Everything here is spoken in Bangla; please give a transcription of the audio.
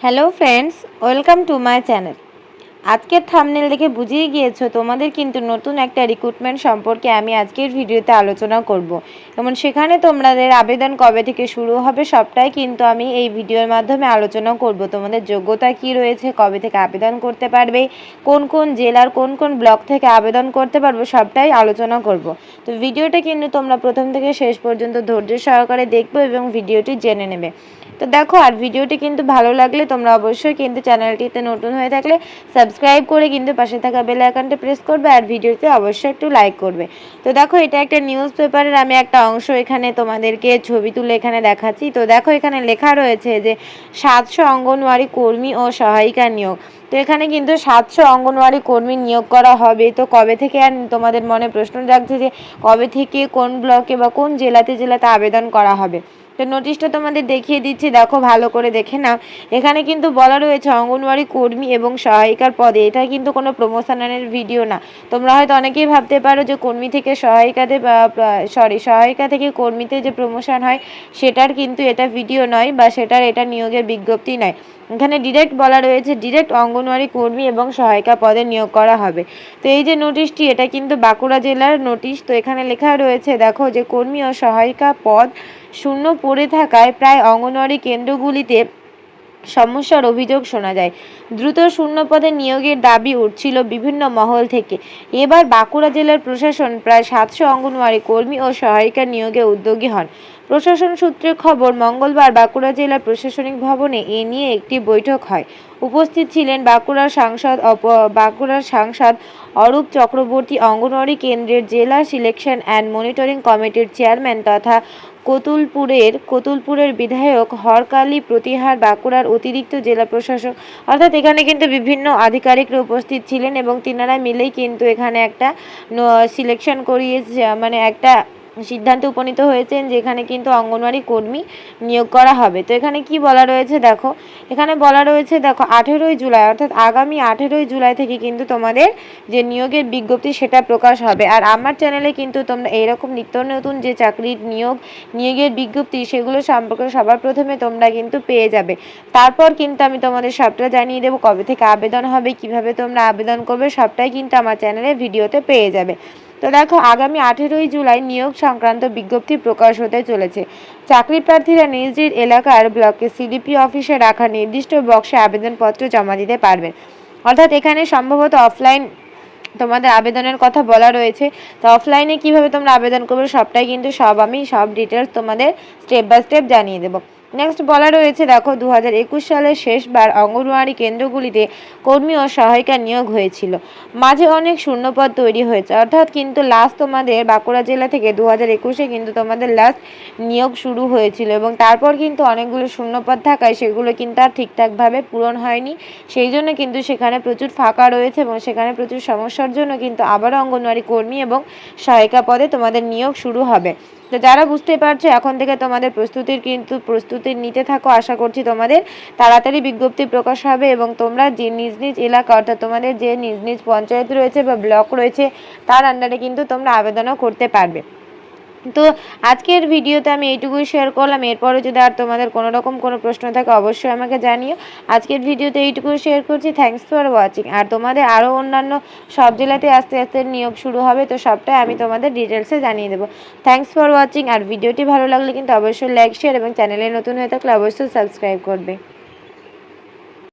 Hello friends welcome to my channel আজকের থামনেল দেখে বুঝিয়ে গিয়েছো, তোমাদের কিন্তু নতুন একটা রিক্রুটমেন্ট সম্পর্কে আমি আজকের ভিডিওতে আলোচনা করব। এবং সেখানে তোমাদের আবেদন কবে থেকে শুরু হবে সবটাই কিন্তু আমি এই ভিডিওর মাধ্যমে আলোচনা করব। তোমাদের যোগ্যতা কি রয়েছে, কবে থেকে আবেদন করতে পারবে, কোন কোন জেলার কোন কোন ব্লক থেকে আবেদন করতে পারব সবটাই আলোচনা করব। তো ভিডিওটা কিন্তু তোমরা প্রথম থেকে শেষ পর্যন্ত ধৈর্য সহকারে দেখবে এবং ভিডিওটি জেনে নেবে। তো দেখো, আর ভিডিওটি কিন্তু ভালো লাগলে তোমরা অবশ্যই কিন্তু চ্যানেলটিতে নতুন হয়ে থাকলে সাবস্ক্রাইব করে কিন্তু পাশে থাকা বেল আইকনটা প্রেস করবে আর ভিডিওতে অবশ্যই একটু লাইক করবে। তো দেখো, এটা একটা নিউজ পেপারের আমি একটা অংশ এখানে তোমাদেরকে ছবি তুলে এখানে দেখাচ্ছি। তো দেখো, এখানে লেখা রয়েছে যে, সাতশো অঙ্গনওয়াড়ি কর্মী ও সহায়িকা নিয়োগ। তো এখানে কিন্তু সাতশো অঙ্গনওয়াড়ি কর্মী নিয়োগ করা হবে। তো কবে থেকে আর তোমাদের মনে প্রশ্ন জাগছে যে, কবে থেকে কোন ব্লকে বা কোন জেলাতে জেলাতে আবেদন করা হবে? তো নোটিশটা তোমাদের দেখিয়ে দিচ্ছি, দেখো ভালো করে দেখে নাও। এখানে কিন্তু বলা রয়েছে অঙ্গনওয়াড়ি কর্মী এবং সহায়িকার পদে। এটা কিন্তু কোনো প্রমোশনের ভিডিও না। তোমরা হয়তো অনেকেই ভাবতে পারো যে কর্মী থেকে সহায়িকাতে সরি সহায়িকা থেকে কর্মীতে যে প্রমোশন হয়, সেটার কিন্তু এটা ভিডিও নয় বা সেটার এটা নিয়োগের বিজ্ঞপ্তি নয়। এখানে ডিরেক্ট বলা রয়েছে ডিরেক্ট অঙ্গনওয়াড়ি কর্মী এবং সহায়িকা পদে নিয়োগ করা হবে। তো এই যে নোটিশটি এটা কিন্তু বাঁকুড়া জেলার নোটিশ তো এখানে লেখা রয়েছে, দেখো যে কর্মী ও সহায়িকা পদ শূন্য পড়ে থাকায় প্রায় অঙ্গনওয়াড়ি কেন্দ্রগুলিতে সমস্যার অভিযোগ শোনা যায়। দ্রুত শূন্য পদে নিয়োগের দাবি উঠছিল বিভিন্ন মহল থেকে। এবার বাঁকুড়া জেলার প্রশাসন প্রায় সাতশো অঙ্গনওয়াড়ি কর্মী ও সহায়িকা নিয়োগে উদ্যোগী হন। প্রশাসন সূত্রে খবর, মঙ্গলবার বাঁকুড়া জেলা প্রশাসনিক ভবনে এ নিয়ে একটি বৈঠক হয়। উপস্থিত ছিলেন বাঁকুড়ার সাংসদ বাঁকুড়ার সাংসদ অরূপ চক্রবর্তী, অঙ্গনওয়াড়ি কেন্দ্রের জেলা সিলেকশন অ্যান্ড মনিটরিং কমিটির চেয়ারম্যান তথা কতুলপুরের কতুলপুরের বিধায়ক হরকালী প্রতিহার বাঁকুড়ার অতিরিক্ত জেলা প্রশাসক। অর্থাৎ এখানে কিন্তু বিভিন্ন আধিকারিকরা উপস্থিত ছিলেন এবং তিনারা মিলেই কিন্তু এখানে একটা সিলেকশন করিয়ে মানে একটা সিদ্ধান্তে উপনীত হয়েছেন যেখানে কিন্তু অঙ্গনওয়াড়ি কর্মী নিয়োগ করা হবে। তো এখানে কি বলা রয়েছে দেখো? এখানে বলা রয়েছে দেখো, আঠেরোই জুলাই অর্থাৎ আগামী আঠেরোই জুলাই থেকে কিন্তু তোমাদের যে নিয়োগের বিজ্ঞপ্তি সেটা প্রকাশ হবে। আর আমার চ্যানেলে কিন্তু তোমরা এইরকম নিত্য নতুন যে চাকরির নিয়োগ, নিয়োগের বিজ্ঞপ্তি সেগুলো সম্পর্কে সবার প্রথমে তোমরা কিন্তু পেয়ে যাবে। তারপর কিন্তু আমি তোমাদের সবটা জানিয়ে দেবো, কবে থেকে আবেদন হবে, কীভাবে তোমরা আবেদন করবে, সবটাই কিন্তু আমার চ্যানেলে ভিডিওতে পেয়ে যাবে। তো দেখো, আগামী আঠেরোই জুলাই নিয়োগ সংক্রান্ত বিজ্ঞপ্তি প্রকাশ হতে চলেছে। চাকরি প্রার্থীরা নিজ নিজ এলাকার ব্লকে সিডিপি অফিসে রাখা নির্দিষ্ট বক্সে আবেদনপত্র জমা দিতে পারবেন। অর্থাৎ এখানে সম্ভবত অফলাইন তোমাদের আবেদনের কথা বলা রয়েছে। তো অফলাইনে কীভাবে তোমরা আবেদন করবে সবটাই কিন্তু সব আমি সব ডিটেলস তোমাদের স্টেপ বাই স্টেপ জানিয়ে দেবো। নেক্সট বলা রয়েছে, দেখো দু সালের শেষবার অঙ্গনওয়াড়ি কেন্দ্রগুলিতে কর্মী ও সহায়িকা নিয়োগ হয়েছিল। মাঝে অনেক শূন্যপদ তৈরি হয়েছে। অর্থাৎ কিন্তু লাস্ট তোমাদের বাঁকুড়া জেলা থেকে দু হাজার একুশে কিন্তু তোমাদের লাস্ট নিয়োগ শুরু হয়েছিল এবং তারপর কিন্তু অনেকগুলো শূন্যপদ থাকায় সেগুলো কিন্তু আর ঠিকঠাকভাবে পূরণ হয়নি। সেই জন্য কিন্তু সেখানে প্রচুর ফাঁকা রয়েছে এবং সেখানে প্রচুর সমস্যার জন্য কিন্তু আবারও অঙ্গনওয়াড়ি কর্মী এবং সহায়িকা পদে তোমাদের নিয়োগ শুরু হবে। তো যারা বুঝতে পারছ, এখন থেকে তোমাদের প্রস্তুতির কিন্তু প্রস্তুতি নিতে থাকো। আশা করছি তোমাদের তাড়াতাড়ি বিজ্ঞপ্তি প্রকাশ হবে এবং তোমরা যে নিজ নিজ এলাকা অর্থাৎ তোমাদের যে নিজ নিজ পঞ্চায়েত রয়েছে বা ব্লক রয়েছে, তার আন্ডারে কিন্তু তোমরা আবেদনও করতে পারবে। তো আজকের ভিডিওতে আমি এইটুকুই শেয়ার করলাম। এরপরে যদি আর তোমাদের কোনো রকম কোনো প্রশ্ন থাকে, অবশ্যই আমাকে জানিও। আজকের ভিডিওতে এইটুকুই শেয়ার করছি। থ্যাংকস ফর ওয়াচিং আর তোমাদের আরও অন্যান্য সব জেলাতে আস্তে আস্তে নিয়োগ শুরু হবে, তো সবটাই আমি তোমাদের ডিটেলসে জানিয়ে দেবো। থ্যাংকস ফর ওয়াচিং আর ভিডিওটি ভালো লাগলে কিন্তু অবশ্যই লাইক শেয়ার এবং চ্যানেলে নতুন হয়ে থাকলে অবশ্যই সাবস্ক্রাইব করবে।